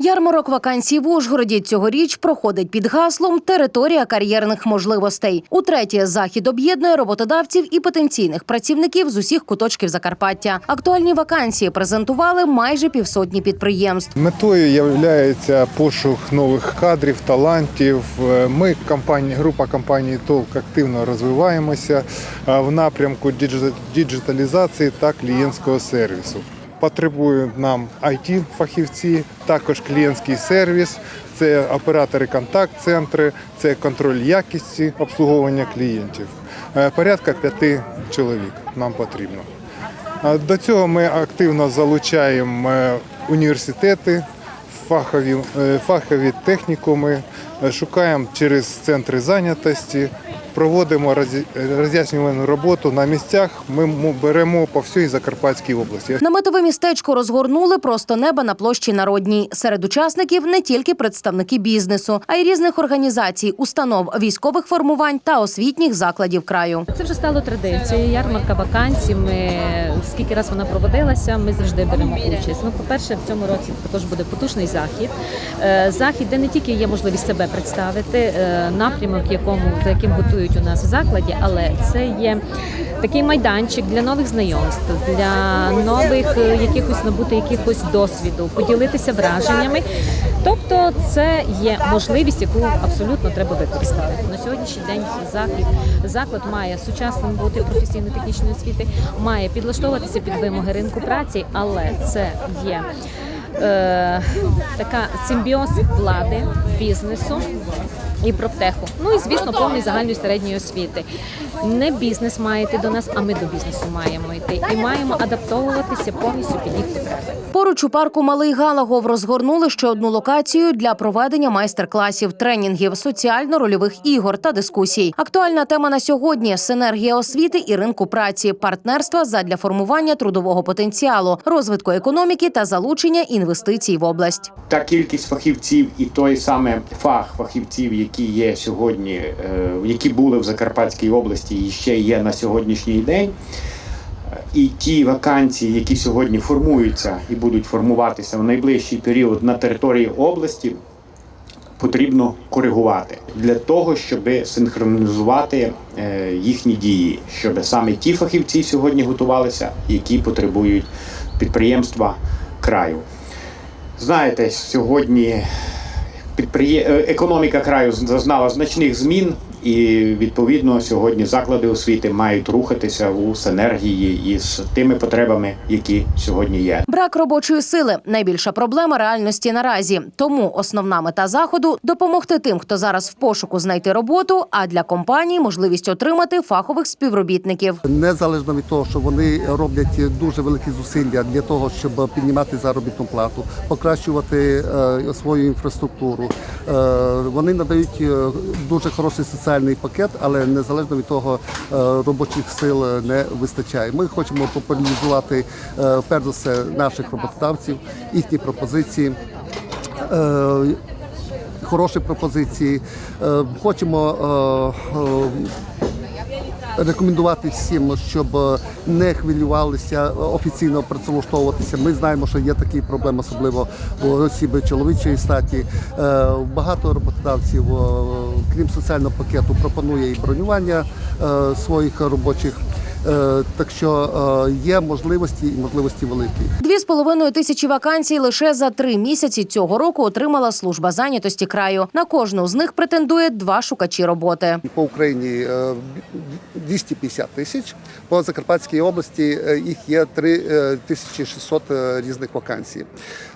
Ярмарок вакансій в Ужгороді цьогоріч проходить під гаслом Територія кар'єрних можливостей. Утретє захід об'єднує роботодавців і потенційних працівників з усіх куточків Закарпаття. Актуальні вакансії презентували майже півсотні підприємств. Метою є пошук нових кадрів, талантів. Ми, компанія, група компанії ТОЛК активно розвиваємося в напрямку діджи- діджиталізації та клієнтського сервісу. Потребують нам it фахівці також клієнтський сервіс, це оператори контакт-центри, це контроль якості обслуговування клієнтів. Е, Порядка п'яти чоловік нам потрібно. До цього ми активно залучаємо е, університети, фахові, е, фахові технікуми, е, шукаємо через центри зайнятості, проводимо роз'я- роз'яснювальну роботу на місцях. Ми беремо по всій Закарпатській області. Наметове містечко розгорнули просто неба на площі Народній. Серед учасників не тільки представники бізнесу, а й різних організацій, установ, військових формувань та освітніх закладів краю. Це вже стало традицією. Ярмарка вакансій. Ми скільки раз вона проводилася, ми завжди беремо участь. Ну, по-перше, в цьому році також буде потужний захід. Е, Захід, де не тільки є можливість себе представити, е, напрямок, якому за яким готують у нас в закладі, але це є такий майданчик для нових знайомств, для нових е, якихось набути якихось досвіду, поділитися враженнями. Тобто, це є можливість, яку абсолютно треба використати. На сьогоднішній день захід заклад має сучасно бути професійно-технічної освіти, має підлаштовуватися під вимоги ринку праці, але це є. Е, така симбіоз влади, бізнесу і профтеху. Ну і звісно, повний загальної середньої освіти. Не бізнес має йти до нас, а ми до бізнесу маємо йти і маємо адаптовуватися повністю під їх потреби. Поруч у парку Малий Галагов розгорнули ще одну локацію для проведення майстер-класів, тренінгів, соціально-рольових ігор та дискусій. Актуальна тема на сьогодні синергія освіти і ринку праці, партнерства задля формування трудового потенціалу, розвитку економіки та залучення інвестицій в область. та кількість фахівців і той саме фах фахівців, які є сьогодні, е, які були в Закарпатській області і ще є на сьогоднішній день. І ті вакансії, які сьогодні формуються і будуть формуватися в найближчий період на території області, потрібно коригувати для того, щоб синхронізувати е, їхні дії, щоб саме ті фахівці сьогодні готувалися, які потребують підприємства краю. Знаєте, сьогодні е, економіка краю зазнала значних змін, і відповідно сьогодні заклади освіти мають рухатися у синергії із тими потребами, які сьогодні є. Брак робочої сили найбільша проблема реальності наразі. Тому основна мета заходу допомогти тим, хто зараз в пошуку знайти роботу, а для компаній можливість отримати фахових співробітників. Незалежно від того, що вони роблять дуже великі зусилля для того, щоб піднімати заробітну плату, покращувати е, свою інфраструктуру. Е, вони надають е, дуже хороший соціальний пакет, але незалежно від того е, робочих сил не вистачає. Ми хочемо популяризувати е, перш за все наших роботодавців, їхні пропозиції. Е, Хороші пропозиції. Е, Хочемо е, е, рекомендувати всім, щоб е, не хвилювалися офіційно працевлаштовуватися. Ми знаємо, що є такі проблеми, особливо у осіб чоловічої статі. Е, Багато роботодавців, е, крім соціального пакету, пропонує і бронювання е, своїх робочих. Е, Так що е, є можливості і можливості великі. Дві з половиною тисячі вакансій лише за три місяці цього року отримала служба зайнятості краю. На кожну з них претендує два шукачі роботи. По Україні е, 250 тисяч. По Закарпатській області е, їх є 3600 е, різних вакансій.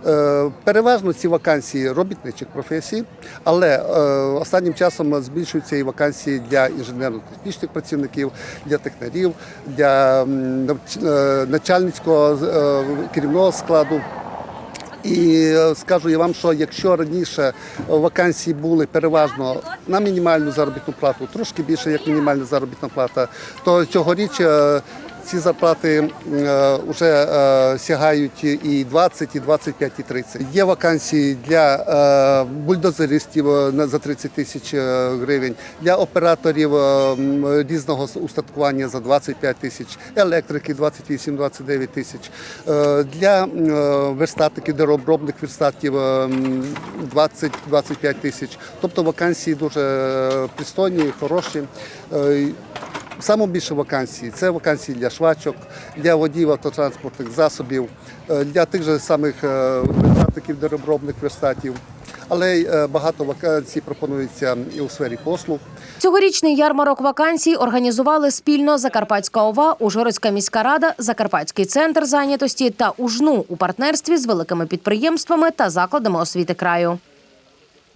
Е, Переважно ці вакансії робітничих професій, але е, останнім часом збільшуються і вакансії для інженерно-технічних працівників, для технарів, для е, начальницького е, керівного складу. І е, скажу я вам, що якщо раніше вакансії були переважно на мінімальну заробітну плату, трошки більше як мінімальна заробітна плата, то цьогоріч ці зарплати вже сягають і 20, і 25, і 30. Є вакансії для е, бульдозеристів е, за 30 тисяч е, гривень, для операторів е, різного устаткування за 25 тисяч, електрики 28-29 тисяч, е, для е, верстатиків, верстатів е, 20-25 тисяч. Тобто вакансії дуже е, пристойні, хороші. Саме більше вакансій це вакансії для швачок, для водіїв автотранспортних засобів, е, для тих же самих е, верстатиків дереобробних верстатів. Але й е, багато вакансій пропонується і у сфері послуг. Цьогорічний ярмарок вакансій організували спільно Закарпатська ОВА, Ужгородська міська рада, Закарпатський центр зайнятості та УЖНУ у партнерстві з великими підприємствами та закладами освіти краю.